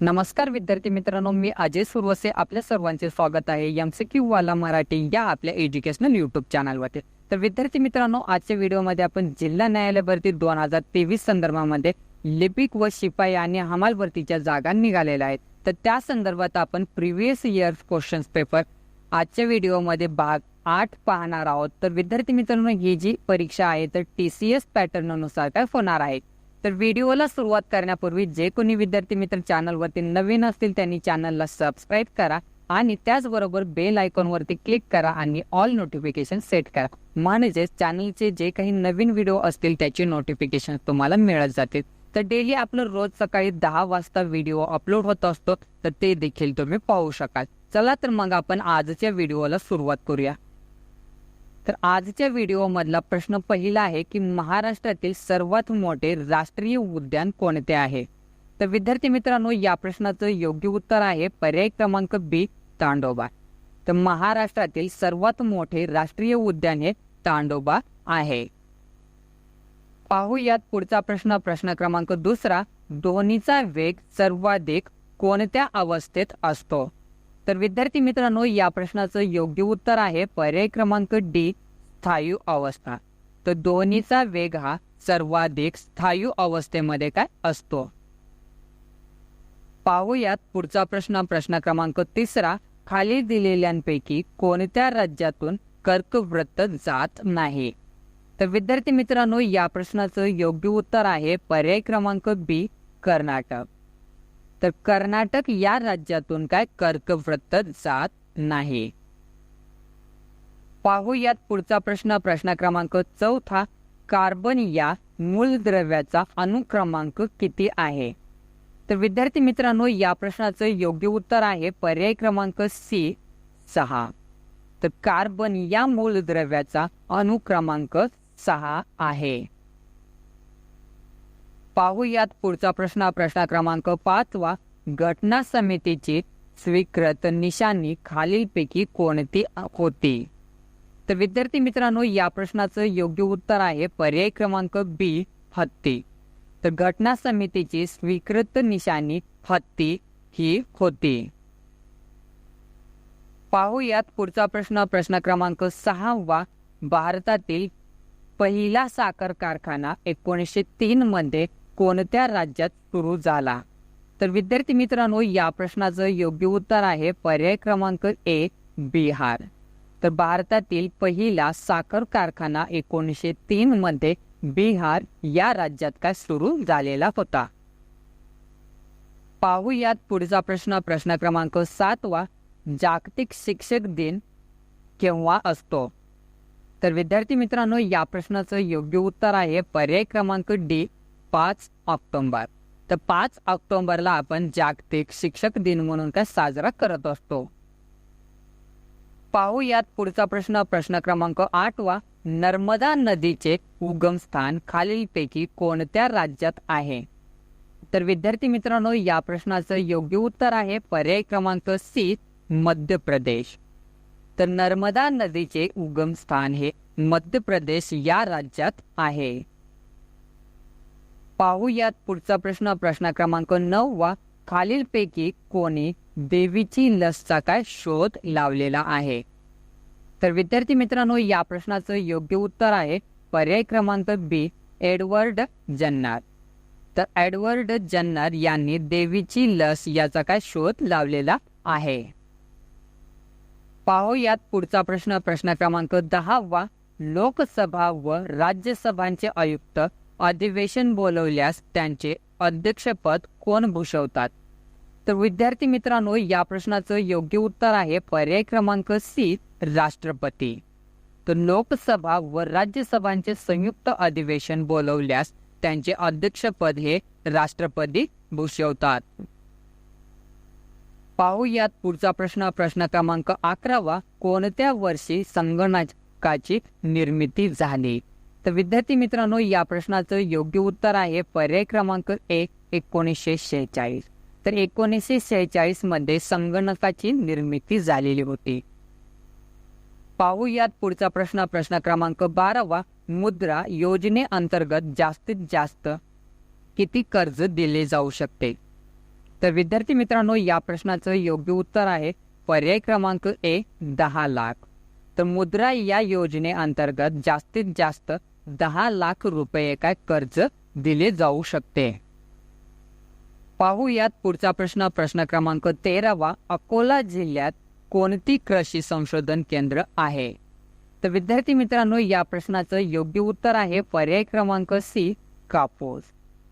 नमस्कार विद्यार्थी मित्रांनो मी अजय सुरवसे. आपल्या सर्वांचे स्वागत आहे एम सी क्यू वाला मराठी या आपल्या एज्युकेशनल युट्यूब चॅनलवरती तर विद्यार्थी मित्रांनो आजच्या व्हिडिओमध्ये आपण जिल्हा न्यायालय भरती दोन हजार तेवीस संदर्भामध्ये लिपिक व शिपाई आणि हमाल भरतीच्या जागा निघालेल्या आहेत. तर त्या संदर्भात आपण प्रिव्हियस इयर क्वेश्चन्स पेपर आजच्या व्हिडिओमध्ये भाग आठ पाहणार आहोत. तर विद्यार्थी मित्रांनो ही जी परीक्षा आहे तर टी सी एस पॅटर्ननुसार काय होणार आहे? तर व्हिडिओला सुरुवात करण्यापूर्वी जे कोणी विद्यार्थी मित्र चॅनलवरती नवीन असतील त्यांनी चॅनलला सबस्क्राईब करा आणि त्याचबरोबर बेल आयकॉनवरती क्लिक करा आणि ऑल नोटिफिकेशन सेट करा. म्हणजेच चॅनलचे जे काही नवीन व्हिडिओ असतील त्याची नोटिफिकेशन तुम्हाला मिळत जातील तर डेली आपलं रोज सकाळी दहा वाजता व्हिडिओ अपलोड होत असतो तर ते देखील तुम्ही पाहू शकाल. चला तर मग आपण आजच्या व्हिडिओला सुरुवात करूया. तर आजच्या व्हिडिओमधला प्रश्न पहिला आहे की महाराष्ट्रातील सर्वात मोठे राष्ट्रीय उद्यान कोणते आहे? तर विद्यार्थी मित्रांनो या प्रश्नाचं योग्य उत्तर आहे पर्याय क्रमांक बी तांडोबा. तर महाराष्ट्रातील सर्वात मोठे राष्ट्रीय उद्यान हे तांडोबा आहे. पाहूयात पुढचा प्रश्न प्रश्न क्रमांक दुसरा. दोन्हीचा वेग सर्वाधिक कोणत्या अवस्थेत असतो? तर विद्यार्थी मित्रांनो या प्रश्नाचं योग्य उत्तर आहे पर्याय क्रमांक डी स्थायू अवस्था. तर दोन्हीचा वेग हा सर्वाधिक स्थायू अवस्थेमध्ये काय असतो? पाहूयात पुढचा प्रश्न. प्रश्न क्रमांक तिसरा खाली दिलेल्यांपैकी कोणत्या राज्यातून कर्कवृत्त जात नाही? तर विद्यार्थी मित्रांनो या प्रश्नाचं योग्य उत्तर आहे पर्याय क्रमांक बी कर्नाटक. तर कर्नाटक या राज्यातून काय कर्कवृत्त जात नाही. पाहूयात पुढचा प्रश्न. प्रश्न क्रमांक चौथा. कार्बन या मूलद्रव्याचा अनुक्रमांक किती आहे? तर विद्यार्थी मित्रांनो या प्रश्नाचं योग्य उत्तर आहे पर्याय क्रमांक सी सहा. तर कार्बन या मूलद्रव्याचा अनुक्रमांक सहा आहे. पाहूयात पुढचा प्रश्न. प्रश्न क्रमांक पाचवा घटना समितीची स्वीकृत निशाणी खालीलपैकी कोणती होती? तर विद्यार्थी मित्रांनो या प्रश्नाचं योग्य उत्तर आहे पर्याय क्रमांक बी हत्ती. तर घटना समितीची स्वीकृत निशाणी हत्ती ही होती. पाहूयात पुढचा प्रश्न. प्रश्न क्रमांक सहावा भारतातील पहिला साखर कारखाना एकोणीसशे तीन मध्ये कोणत्या राज्यात सुरू झाला? तर विद्यार्थी मित्रांनो या प्रश्नाचं योग्य उत्तर आहे पर्याय क्रमांक एक बिहार. तर भारतातील पहिला साखर कारखाना एकोणीसशे तीन मध्ये बिहार या राज्यात काय सुरू झालेला होता? पाहूयात पुढचा प्रश्न. प्रश्न क्रमांक सातवा जागतिक शिक्षक दिन केव्हा असतो? तर विद्यार्थी मित्रांनो या प्रश्नाचं योग्य उत्तर आहे पर्याय क्रमांक डी पाच ऑक्टोबर. तर पाच ऑक्टोबरला आपण जागतिक शिक्षक दिन म्हणून काय साजरा करत असतो. पाहूयात पुढचा प्रश्न. प्रश्न क्रमांक आठवा नर्मदा नदीचे उगमस्थान खालीलपैकी कोणत्या राज्यात आहे? तर विद्यार्थी मित्रांनो या प्रश्नाचं योग्य उत्तर आहे पर्याय क्रमांक सी मध्य प्रदेश. तर नर्मदा नदीचे उगमस्थान हे मध्य प्रदेश या राज्यात आहे. पाहूयात पुढचा प्रश्न. प्रश्न क्रमांक नऊ वा खालीलपैकी कोणी देवीची लसचा काय शोध लावलेला आहे? तर विद्यार्थी मित्रांनो या प्रश्नाचं योग्य उत्तर आहे पर्याय क्रमांक बी एडवर्ड जन्नार. तर एडवर्ड जन्नर यांनी देवीची लस याचा काय शोध लावलेला आहे? पाहूयात पुढचा प्रश्न. प्रश्न क्रमांक दहावा लोकसभा व राज्यसभांचे आयुक्त अधिवेशन बोलवल्यास त्यांचे अध्यक्षपद कोण भूषवतात? तर विद्यार्थी मित्रांनो या प्रश्नाचं योग्य उत्तर आहे पर्याय क्रमांक सी राष्ट्रपती. तर लोकसभा व राज्यसभांचे संयुक्त अधिवेशन बोलवल्यास त्यांचे अध्यक्षपद हे राष्ट्रपती भूषवतात. पाहूयात पुढचा प्रश्न. प्रश्न क्रमांक अकरावा कोणत्या वर्षी संगणकाची निर्मिती झाली? तर विद्यार्थी मित्रांनो या प्रश्नाचं योग्य उत्तर आहे पर्याय क्रमांक एक एकोणीसशे शेहेचाळीस. तर एकोणीसशे शेहेचाळीसमध्ये संगणकाची निर्मिती झालेली होती. पाहूयात पुढचा प्रश्न. प्रश्न क्रमांक बारावा मुद्रा योजनेअंतर्गत जास्तीत जास्त किती कर्ज दिले जाऊ शकते? तर विद्यार्थी मित्रांनो या प्रश्नाचं योग्य उत्तर आहे पर्याय क्रमांक ए दहा लाख. तर मुद्रा या योजनेअंतर्गत जास्तीत जास्त दहा लाख रुपये काय कर्ज दिले जाऊ शकते. पाहूयात पुढचा प्रश्न. प्रश्न क्रमांक तेरावा. अकोला जिल्ह्यात कोणती कृषी संशोधन केंद्र आहे? तर विद्यार्थी मित्रांनो या प्रश्नाचं योग्य उत्तर आहे पर्याय क्रमांक सी कापूस.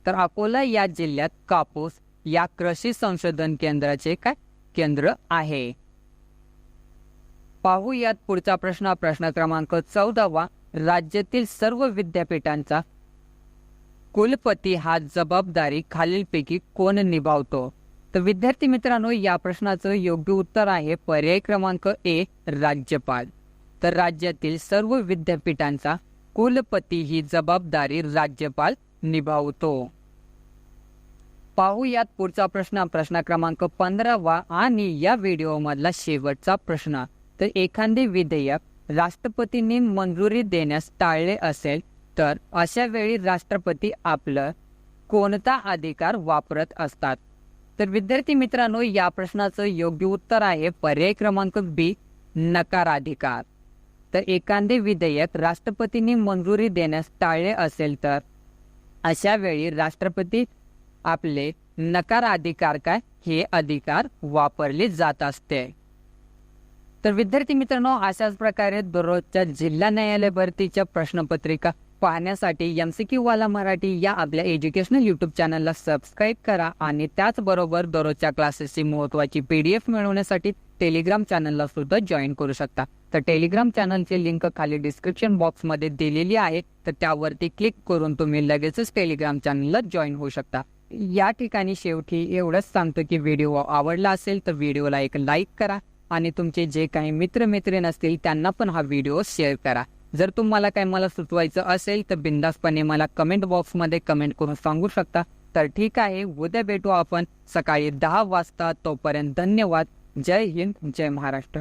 तर अकोला या जिल्ह्यात कापूस या कृषी संशोधन केंद्राचे काय केंद्र आहे? पाहूयात पुढचा प्रश्न. प्रश्न क्रमांक चौदावा. राज्यातील सर्व विद्यापीठांचा कुलपती हा जबाबदारी खालीलपैकी कोण निभावतो? तर विद्यार्थी मित्रांनो या प्रश्नाचं योग्य उत्तर आहे पर्याय क्रमांक ए राज्यपाल. तर राज्यातील सर्व विद्यापीठांचा कुलपती ही जबाबदारी राज्यपाल निभावतो. पाहूयात पुढचा प्रश्न. प्रश्न क्रमांक पंधरावा आणि या व्हिडिओमधला शेवटचा प्रश्न. तर एखादे विधेयक राष्ट्रपतींनी मंजुरी देण्यास टाळले असेल तर अशा वेळी राष्ट्रपती आपलं कोणता अधिकार वापरत असतात? तर विद्यार्थी मित्रांनो या प्रश्नाचं योग्य उत्तर आहे पर्याय क्रमांक बी नकाराधिकार. तर एखादे विधेयक राष्ट्रपतींनी मंजुरी देण्यास टाळले असेल तर अशा वेळी राष्ट्रपती आपले नकाराधिकार काय? हे अधिकार वापरले जात असते. तर विद्यार्थी मित्रांनो अशाच प्रकारे दररोजच्या जिल्हा न्यायालय भरतीच्या प्रश्नपत्रिका पाहण्यासाठी एम सी वाला मराठी या आपल्या एज्युकेशनल युट्यूब चॅनलला सबस्क्राईब करा आणि त्याचबरोबर दररोजच्या क्लासेसची महत्वाची पीडीएफ मिळवण्यासाठी टेलिग्राम चॅनलला सुद्धा जॉईन करू शकता. तर टेलिग्राम चॅनलची लिंक खाली डिस्क्रिप्शन बॉक्समध्ये दिलेली आहे. तर त्यावरती क्लिक करून तुम्ही लगेचच टेलिग्राम चॅनलला जॉईन होऊ शकता. या ठिकाणी शेवटी एवढंच सांगतो की व्हिडिओ आवडला असेल तर व्हिडिओला एक लाईक करा. आणि तुमचे जे काही मित्रमैत्रीण असतील त्यांना पण हा व्हिडिओ शेअर करा. जर तुम्हाला काही मला सुचवायचं असेल तर बिंदासपणे मला कमेंट बॉक्समध्ये कमेंट करून सांगू शकता. तर ठीक आहे उद्या भेटू आपण सकाळी दहा वाजता. तोपर्यंत धन्यवाद. जय हिंद जय महाराष्ट्र.